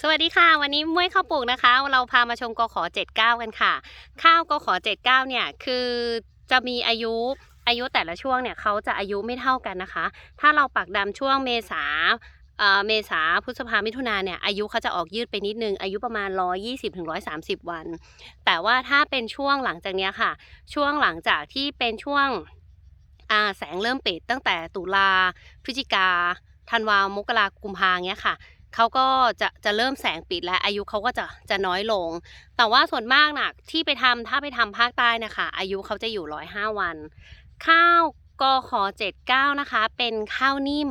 สวัสดีค่ะ วันนี้มุ้ยข้าวปลูกนะคะ เราพามาชมกขอ79 กันค่ะ ข้าวกขอ79 เนี่ยคือจะมีอายุอายุแต่ละช่วงเนี่ยเขาจะอายุไม่เท่ากันนะคะ ถ้าเราปักดำช่วงเมษาเอ่อเมษาพฤษภามิถุนาเนี่ยอายุเขาจะออกยืดไปนิดนึง อายุประมาณ 120-130 วัน แต่ว่าถ้าเป็นช่วงหลังจากนี้ค่ะ ช่วงหลังจากที่เป็นช่วงอ่าแสงเริ่มปิดตั้งแต่ตุลาพฤศจิกาธันวามกรากุมภาเงี้ยค่ะ เขาก็จะจะเริ่มแสงปิดและอายุเขาก็จะจะน้อยลง แต่ว่าส่วนมากน่ะที่ไปทำถ้าไปทำภาคใต้นะคะ อายุเขาจะอยู่ร้อยห้าวัน ข้าวกขอ79 นะคะ เป็นข้าวนิ่ม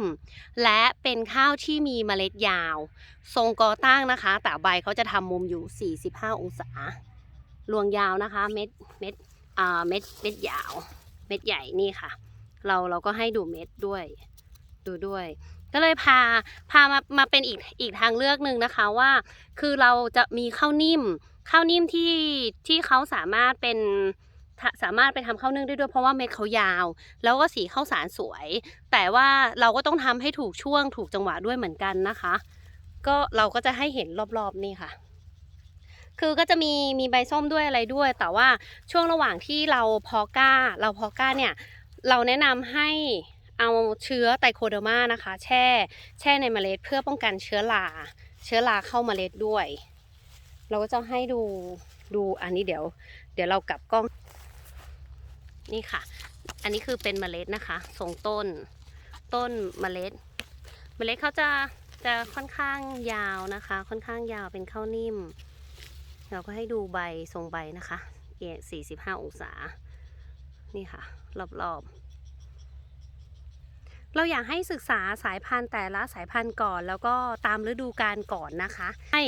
และเป็นข้าวที่มีเมล็ดยาว ทรงกอตั้งนะคะ แต่ใบเขาจะทำมุมอยู่ 45 องศา รวงยาวนะคะ เม็ด เม็ด อ่า เม็ด เม็ดยาว เม็ดใหญ่นี่ค่ะ เราเราก็ให้ดูเม็ดด้วย ดูด้วย ก็เลยพาพามามาเป็นอีกอีกทางเลือกหนึ่งนะคะว่า คือเราจะมีข้าวนิ่มข้าวนิ่มที่ที่เขาสามารถเป็นสามารถไปทำข้าวนึ่งได้ด้วยเพราะว่าเม็ดเขายาว แล้วก็สีข้าวสารสวย แต่ว่าเราก็ต้องทำให้ถูกช่วงถูกจังหวะด้วยเหมือนกันนะคะ ก็เราก็จะให้เห็นรอบๆนี่ค่ะ คือก็จะมีมีใบส้มด้วยอะไรด้วย แต่ว่าช่วงระหว่างที่เราพาะกล้า เราพาะกล้าเนี่ย เราแนะนำให้ เอาเชื้อไตโคเดอร์มานะคะ แช่ แช่ในเมล็ดเพื่อป้องกันเชื้อราเชื้อราเข้าเมล็ดด้วย เราก็จะให้ดูดูอันนี้เดี๋ยว เดี๋ยวเรากลับกล้องนี่ค่ะ อันนี้คือเป็นเมล็ดนะคะทรงต้นต้นเมล็ด เมล็ดเขาจะจะค่อนข้างยาวนะคะ ค่อนข้างยาวเป็นข้าวนิ่ม เราก็ให้ดูใบทรงใบนะคะเอีย45 องศา นี่ค่ะ รอบๆ เราอยากให้ศึกษาสายพันธุ์แต่ละสายพันธุ์ก่อน แล้วก็ตามฤดูกาลก่อนนะคะ ให้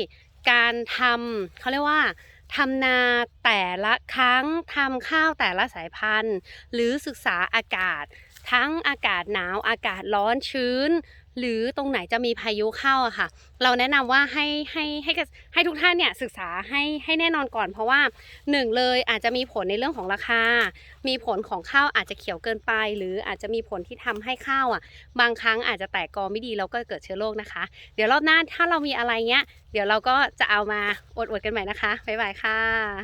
การทำเขาเรียกว่าทำนาแต่ละครั้งทำข้าวแต่ละสายพันธุ์ หรือศึกษาอากาศ ทั้งอากาศหนาวอากาศร้อนชื้น หรือตรงไหนจะมีพายุเข้าอะค่ะ เราแนะนำว่าให้ให้ให้ให้ทุกท่านเนี่ยศึกษาให้ให้แน่นอนก่อน เพราะว่าหนึ่งเลยอาจจะมีผลในเรื่องของราคา มีผลของข้าวอาจจะเขียวเกินไป หรืออาจจะมีผลที่ทำให้ข้าวอะ บางครั้งอาจจะแตกกอไม่ดีแล้วก็เกิดเชื้อโรคนะคะ เดี๋ยวรอบหน้าถ้าเรามีอะไรเงี้ย เดี๋ยวเราก็จะเอามาอวดๆกันใหม่นะคะบ๊ายบายค่ะ